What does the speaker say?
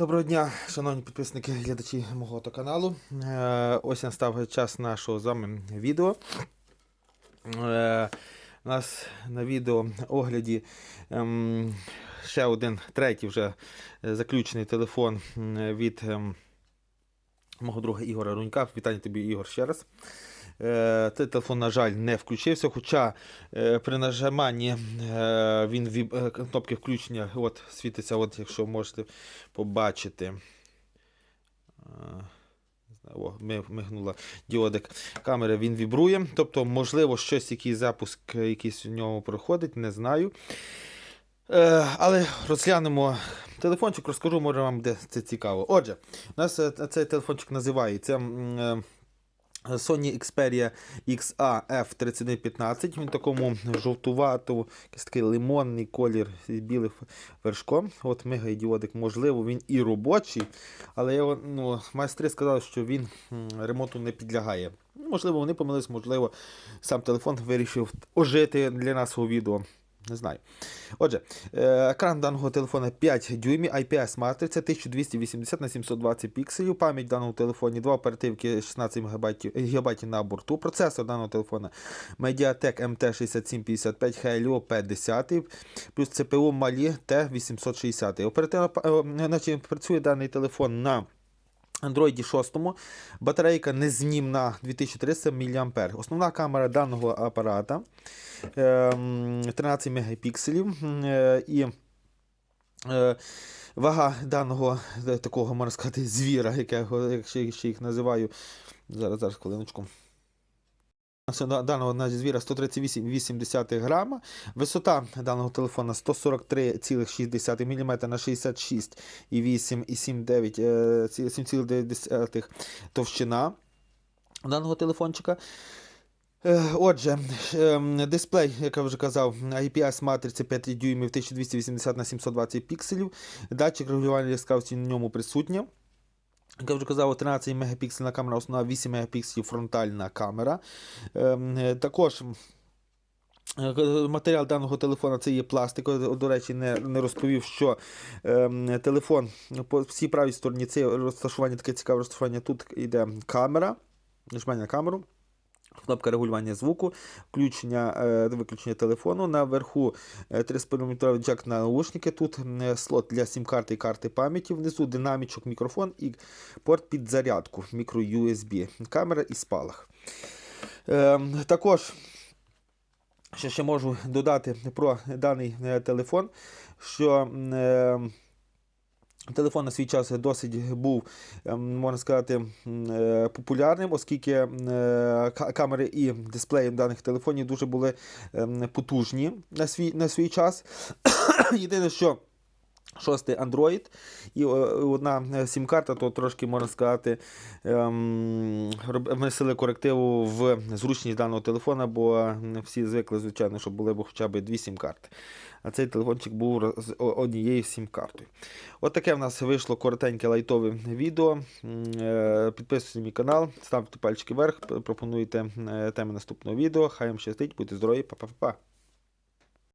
Доброго дня, шановні підписники, глядачі мого каналу. Е, Ось настав час нашого з вами відео. Е, У нас на відео огляді ем, ще один третій вже заключений телефон від ем, мого друга Ігора Рунька. Вітання тобі, Ігор, ще раз. Цей телефон, на жаль, не включився, хоча е, при нажиманні е, він е, кнопки включення от, світиться, от, якщо можете побачити. О, мигнула діодик камери, він вібрує. Тобто, можливо, щось, якийсь запуск якийсь у нього проходить, не знаю. Е, але розглянемо телефончик, розкажу, може вам де це цікаво. Отже, у нас цей телефончик називається. Sony Xperia XA F3115. Він такому жовтуватому, якийсь такий лимонний колір з білим вершком. От мегаідіодик, можливо, він і робочий, але я, ну, майстри сказали, що він ремонту не підлягає. Можливо, вони помилились, можливо, сам телефон вирішив ожити для нас у відео. Не знаю. Отже, е, екран даного телефона 5 дюймів, IPS матриця 1280 на 720 пікселів. Пам'ять в даному телефоні 2 оперативки 16 ГБ, на борту. Процесор даного телефона Mediatek MT6755 Helio P10, плюс CPU Mali T860. Оперативно значить, працює даний телефон на Android 6, батарейка незнімна 2300 мА. Основна камера даного апарата ем, 13 мегапікселів е, і е, вага даного е, такого, можна сказати, звіра, як я ще їх називаю. Зараз, зараз, хвилиночку. Даного звіра 138,8 грама. Висота даного телефона 143,6 мм на 66,8,79 е, 7,9 товщина даного телефончика. Е, Отже, ем, дисплей, як я вже казав, IPS матриці 5 дюймів 1280 на 720 пікселів. Датчик регулювання яскравості на ньому присутнє. Як я вже казав, 13 мегапіксельна камера, основна 8 мегапікселів фронтальна камера. Ем, е, Також е, матеріал даного телефона це є пластик. До речі, не, не розповів, що ем, телефон по всій правій стороні це розташування, таке цікаве розташування. Тут йде камера, нажимання на камеру. Кнопка регулювання звуку, включення, е, виключення телефону. Наверху е, 3,5 мм джек на наушники. Тут е, слот для сім-карти і карти пам'яті. Внизу динамічок, мікрофон і порт під зарядку, мікро USB, камера і спалах. Е, також, що ще можу додати про даний е, телефон, що е, Телефон на свій час досить був, ем, можна сказати, е, популярним, оскільки е, камери і дисплеї даних телефонів дуже були ем, потужні на свій, на свій час. Єдине, що шостий Android і е, одна е, сім-карта, то трошки, можна сказати, ем, внесли корективу в зручність даного телефона, бо всі звикли, звичайно, щоб були б хоча б дві сім-карти. А цей телефончик був з однією сім-картою. От таке в нас вийшло коротеньке лайтове відео. Е, Підписуйтесь на мій канал, ставте пальчики вверх, пропонуйте теми наступного відео. Хай вам щастить, будьте здорові, па-па-па.